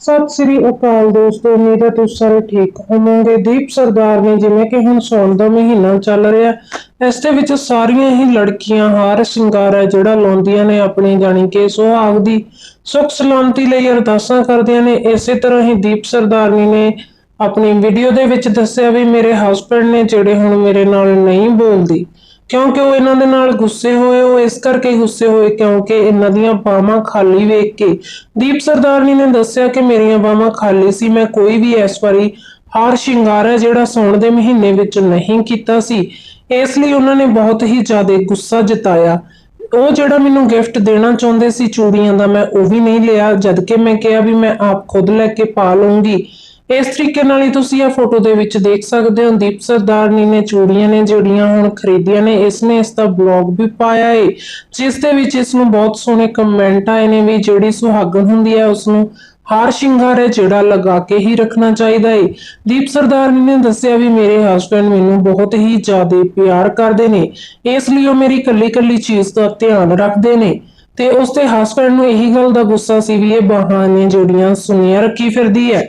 ਸਤਿ ਸ੍ਰੀ ਅਕਾਲ ਦੋਸਤੋ, ਉਮੀਦ ਹੈ ਤੁਸੀਂ ਸਾਰੇ ਠੀਕ ਹੋਵੋਗੇ। ਦੀਪ ਸਰਦਾਰ ਨੇ ਜਿਵੇਂ ਕਿ ਹੁਣ ਸੌਣ ਦਾ ਮਹੀਨਾ ਚੱਲ ਰਿਹਾ, ਇਸ ਦੇ ਵਿੱਚ ਸਾਰੀਆਂ ਹੀ ਲੜਕੀਆਂ ਹਾਰ ਸ਼ਿੰਗਾਰ ਹੈ, ਜਿਹੜਾ ਲਾਉਂਦੀਆਂ ਨੇ ਆਪਣੀ ਜਾਣੀ ਕਿ ਸੁਹਾਗ ਦੀ ਸੁਖ ਸਲਾਮਤੀ ਲਈ ਅਰਦਾਸਾਂ ਕਰਦੀਆਂ ਨੇ। ਇਸੇ ਤਰ੍ਹਾਂ ਹੀ ਦੀਪ ਸਰਦਾਰਨੀ ਨੇ ਆਪਣੀ ਵੀਡੀਓ ਦੇ ਵਿੱਚ ਦੱਸਿਆ ਵੀ ਮੇਰੇ ਹਸਬੰਡ ਨੇ ਜਿਹੜੇ ਹੁਣ ਮੇਰੇ ਨਾਲ ਨਹੀਂ ਬੋਲਦੀ। ਕਿਉਂਕਿ ਉਹ ਇਹਨਾਂ ਦੇ ਨਾਲ ਗੁੱਸੇ ਹੋਏ, ਉਹ ਇਸ ਕਰਕੇ ਗੁੱਸੇ ਹੋਏ ਕਿਉਂਕਿ ਇਹਨਾਂ ਦੀਆਂ ਬਾਹਾਂ ਖਾਲੀ ਵੇਖ ਕੇ। ਦੀਪ ਸਰਦਾਰਨੀ ਨੇ ਦੱਸਿਆ ਕਿ ਮੇਰੀਆਂ ਬਾਹਾਂ ਖਾਲੀ ਸੀ, ਮੈਂ ਕੋਈ ਵੀ ਇਸ ਵਾਰੀ ਹਾਰ ਸ਼ਿੰਗਾਰ ਹੈ ਜਿਹੜਾ ਸੌਣ ਦੇ ਮਹੀਨੇ ਵਿੱਚ ਨਹੀਂ ਕੀਤਾ ਸੀ। ਇਸ ਲਈ ਉਹਨਾਂ ਨੇ ਬਹੁਤ ਹੀ ਜ਼ਿਆਦਾ ਗੁੱਸਾ ਜਤਾਇਆ। ਉਹ ਜਿਹੜਾ ਮੈਨੂੰ ਗਿਫਟ ਦੇਣਾ ਚਾਹੁੰਦੇ ਸੀ ਚੂੜੀਆਂ ਦਾ, ਮੈਂ ਉਹ ਵੀ ਨਹੀਂ ਲਿਆ ਜਦ ਕਿ ਮੈਂ ਕਿਹਾ ਵੀ ਮੈਂ ਆਪ ਖੁਦ ਲੈ ਕੇ ਪਾ ਲਵਾਂਗੀ ਇਸ ਤਰੀਕੇ ਨਾਲ ਹੀ ਤੁਸੀਂ ਇਹ ਫੋਟੋ ਦੇ ਵਿੱਚ ਦੇਖ ਸਕਦੇ ਹੋ, ਦੀਪ ਸਰਦਾਰਨੀ ਨੇ ਚੂੜੀਆਂ ਨੇ ਜਿਹੜੀਆਂ ਹੁਣ ਖਰੀਦੀਆਂ ਨੇ ਇਸ ਨੇ ਇਸ ਦਾ ਬਲੌਗ ਵੀ ਪਾਇਆ ਹੈ ਜਿਸ ਦੇ ਵਿੱਚ ਇਸ ਨੂੰ ਬਹੁਤ ਸੋਹਣੇ ਕਮੈਂਟ ਆਏ ਨੇ ਵੀ ਜਿਹੜੀ ਸੁਹਾਗਣ ਹੁੰਦੀ ਹੈ ਉਸ ਨੂੰ ਹਾਰ ਸ਼ਿੰਗਾਰ ਹੈ ਜਿਹੜਾ ਲਗਾ ਕੇ ਹੀ ਰੱਖਣਾ ਚਾਹੀਦਾ ਹੈ ਦੀਪ ਸਰਦਾਰਨੀ ਨੇ ਦੱਸਿਆ ਵੀ ਮੇਰੇ ਹਸਬੰਡ ਮੈਨੂੰ ਬਹੁਤ ਹੀ ਜ਼ਿਆਦਾ ਪਿਆਰ ਕਰਦੇ ਨੇ, ਇਸ ਲਈ ਉਹ ਮੇਰੀ ਕੱਲੀ ਕੱਲੀ ਚੀਜ਼ ਦਾ ਧਿਆਨ ਰੱਖਦੇ ਨੇ। ਤੇ ਉਸ ਦੇ ਹਸਬੰਡ ਨੂੰ ਇਹੀ ਗੱਲ ਦਾ ਗੁੱਸਾ ਸੀ ਵੀ ਇਹ ਬਾਹਾਂ ਨੇ ਜਿਹੜੀਆਂ ਸੁਣੀਆਂ ਰੱਖੀ ਫਿਰਦੀ ਹੈ।